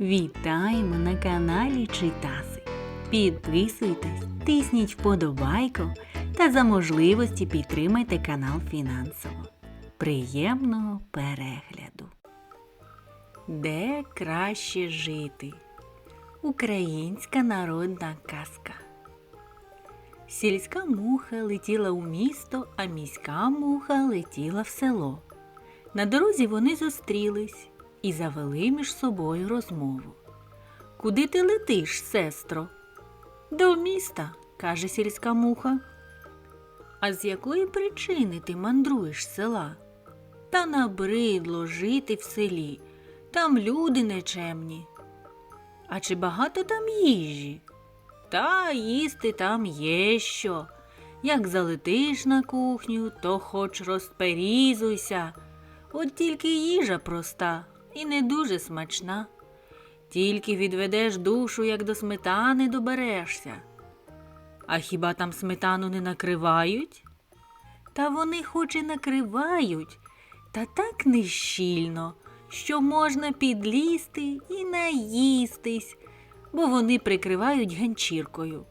Вітаємо на каналі Читаси. Підписуйтесь, тисніть вподобайку та за можливості підтримайте канал фінансово. Приємного перегляду! Де краще жити? Українська народна казка. Сільська муха летіла у місто, а міська муха летіла в село. На дорозі вони зустрілись і завели між собою розмову. Куди ти летиш, сестро? До міста, каже сільська муха. А з якої причини ти мандруєш села? Та набридло жити в селі, там люди нечемні. А чи багато там їжі? Та їсти там є що. Як залетиш на кухню, то хоч розперізуйся. От тільки їжа проста і не дуже смачна. Тільки відведеш душу, як до сметани доберешся. А хіба там сметану не накривають? Та вони хоч і накривають, та так нещільно, що можна підлізти і наїстись, бо вони прикривають ганчіркою.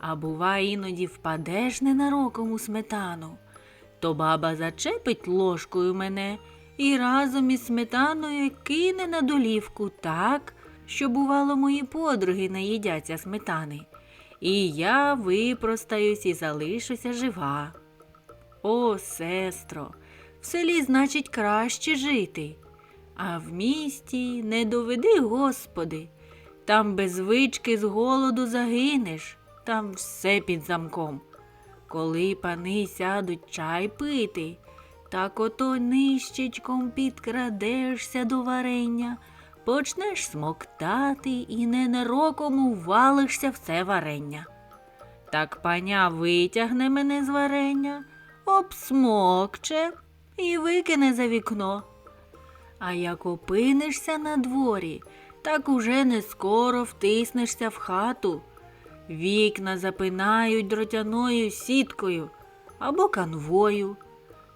А буває, іноді впадеш ненароком у сметану, то баба зачепить ложкою мене і разом із сметаною кине на долівку так, що, бувало, мої подруги наїдяться сметани, і я випростаюсь і залишуся жива. О, сестро, в селі, значить, краще жити, а в місті не доведи, Господи, там без звички з голоду загинеш, там все під замком. Коли пани сядуть чай пити, так ото нищечком підкрадешся до варення, почнеш смоктати і ненароком увалишся в це варення. Так паня витягне мене з варення, обсмокче і викине за вікно. А як опинишся на дворі, так уже не скоро втиснешся в хату. Вікна запинають дротяною сіткою або канвою.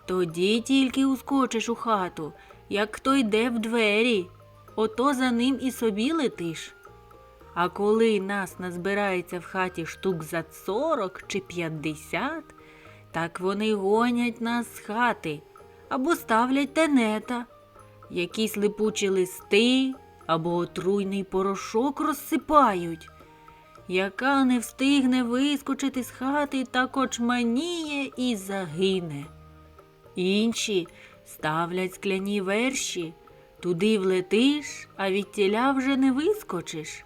Тоді тільки ускочиш у хату, як хто йде в двері, ото за ним і собі летиш. А коли нас назбирається в хаті штук за сорок чи п'ятдесят, так вони гонять нас з хати або ставлять тенета, якісь липучі листи або отруйний порошок розсипають. Яка не встигне вискочити з хати, так очманіє і загине. Інші ставлять скляні верші, туди влетиш, а відтіля вже не вискочиш.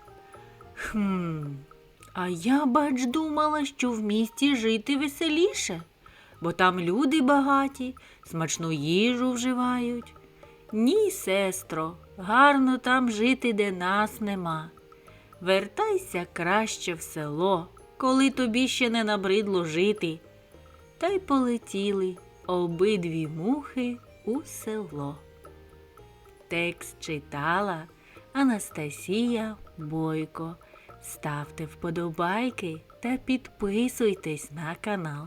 Хм, а я, бач, думала, що в місті жити веселіше, бо там люди багаті, смачну їжу вживають. Ні, сестро, гарно там жити, де нас нема. Вертайся краще в село, коли тобі ще не набридло жити. Та й полетіли обидві мухи у село. Текст читала Анастасія Бойко. Ставте вподобайки та підписуйтесь на канал.